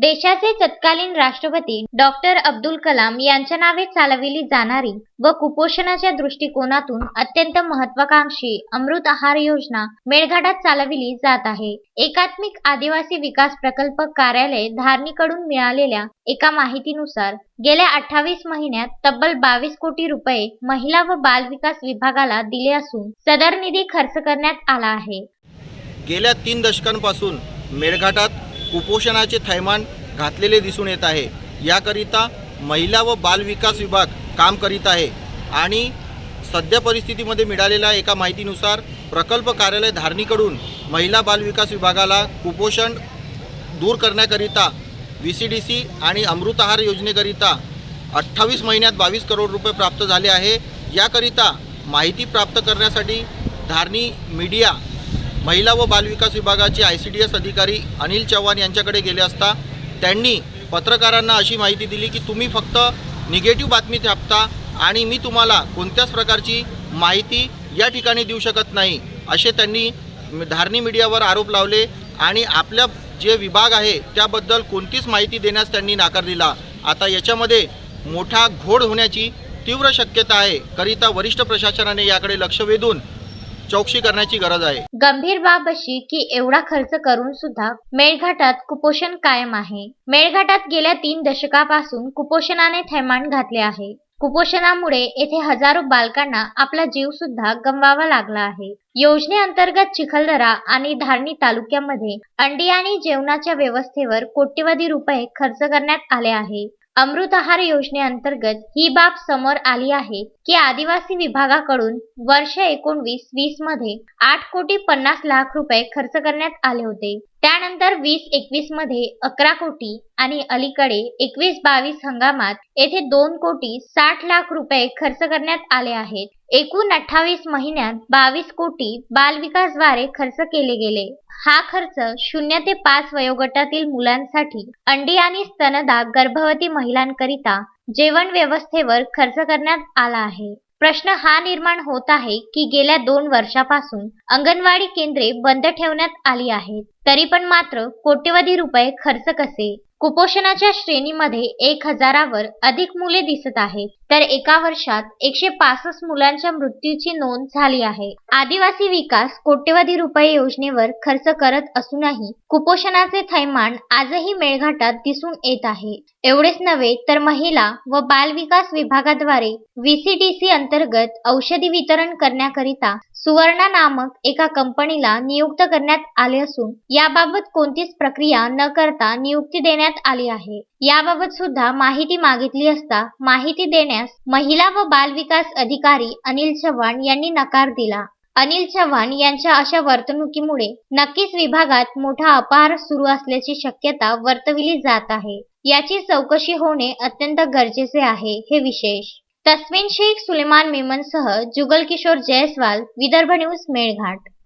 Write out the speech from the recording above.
देशाचे तत्कालीन राष्ट्रपती डॉक्टर अब्दुल कलाम यांच्या नावे चालविली जाणारी व कुपोषणाच्या दृष्टिकोनातून अत्यंत महत्वाकांक्षी अमृत आहार योजना मेळघाटात चालविली जात आहे. एकात्मिक आदिवासी विकास प्रकल्प कार्यालय धारणीकडून मिळालेल्या एका माहितीनुसार गेल्या अठ्ठावीस महिन्यात तब्बल बावीस कोटी रुपये महिला व बाल विकास विभागाला दिले असून सदर निधी खर्च करण्यात आला आहे. गेल्या तीन दशकांपासून मेळघाटात कुपोषणाचे थैमान घातलेले दिसून येत आहे. याकरिता महिला व बालविकास विभाग काम करीत आहे आणि सध्या परिस्थितीमध्ये मिळालेल्या एका माहितीनुसार प्रकल्प कार्यालय धारणीकडून महिला बालविकास विभागाला कुपोषण दूर करण्याकरिता व्ही सी डी सी आणि अमृत आहार योजनेकरिता अठ्ठावीस महिन्यात बावीस करोड रुपये प्राप्त झाले आहे. याकरिता माहिती प्राप्त करण्यासाठी धारणी मीडिया महिला व बालविकास विभागाचे आय सी डी एस अधिकारी अनिल चव्हाण यांच्याकडे गेले असता त्यांनी पत्रकारांना अशी माहिती दिली की तुम्ही फक्त निगेटिव्ह बातमी छापता आणि मी तुम्हाला कोणत्याच प्रकारची माहिती या ठिकाणी देऊ शकत नाही असे त्यांनी धारणी मीडियावर आरोप लावले आणि आपल्या जे विभाग आहे त्याबद्दल कोणतीच माहिती देण्यास त्यांनी नाकार दिला. आता याच्यामध्ये मोठा घोड होण्याची तीव्र शक्यता आहे करिता वरिष्ठ प्रशासनाने याकडे लक्ष वेधून चौकशी करण्याची गरज आहे. गंभीर बाब अशी की एवढा खर्च करून सुद्धा मेळघाटात कुपोषण कायम आहे. मेळघाटात गेल्या तीन दशकापासून कुपोषणाने थैमान घातले आहे. कुपोषणामुळे येथे हजारो बालकांना आपला जीव सुद्धा गमवावा लागला आहे. योजनेअंतर्गत चिखलदरा आणि धारणी तालुक्यामध्ये अंडी आणि जेवणाच्या व्यवस्थेवर कोट्यवधी रुपये खर्च करण्यात आले आहे. अमृत आहार योजनेअंतर्गत ही बाब समोर आली आहे की आदिवासी विभागाकडून वर्ष एकोणवीस वीसमध्ये आठ कोटी पन्नास लाख रुपये खर्च करण्यात आले होते. त्यानंतर वीस एकवीसमध्ये अकरा कोटी आणि अलीकडे एकवीस बावीस हंगामात येथे दोन कोटी साठ लाख रुपये खर्च करण्यात आले आहेत. एकूण अठ्ठावीस महिन्यात बावीस कोटी बालविकासद्वारे खर्च केले गेले. हा खर्च शून्य ते पाच वयोगटातील मुलांसाठी अंडी आणि स्तनदा गर्भवती महिलांकरिता जेवण व्यवस्थेवर खर्च करण्यात आला आहे. प्रश्न हा निर्माण होत आहे की गेल्या दोन वर्षापासून अंगणवाडी केंद्रे बंद ठेवण्यात आली आहेत. तरी पण मात्र कोट्यवधी रुपये खर्च कसे? कुपोषणाच्या श्रेणीमध्ये एक हजारावर अधिक मुले दिसत आहेत. तर एका वर्षात एकशे पासष्ट मुलांच्या मृत्यूची नोंद झाली आहे. आदिवासी विकास कोट्यवधी रुपये योजनेवर खर्च करत असूनही कुपोषणाचे थैमान आजही मेळघाटात दिसून येत आहे. एवढेच नव्हे तर महिला व बालविकास विभागाद्वारे व्हीसीडीसी अंतर्गत औषधी वितरण करण्याकरिता सुवर्णा नामक एका कंपनीला नियुक्त करण्यात आले असून याबाबत कोणतीच प्रक्रिया न करता नियुक्ती देण्यात आली आहे. याबाबत सुद्धा माहिती मागितली असता माहिती देण्यास महिला व बाल विकास अधिकारी अनिल चव्हाण यांनी नकार दिला. अनिल चव्हाण यांच्या अशा वर्तणुकीमुळे नक्कीच विभागात मोठा अपहार सुरू असल्याची शक्यता वर्तविली जात आहे. याची चौकशी होणे अत्यंत गरजेचे आहे हे विशेष. तस्मिन शेख सुलेमान मेमनसह जुगल किशोर जयस्वाल विदर्भ न्यूज मेळघाट.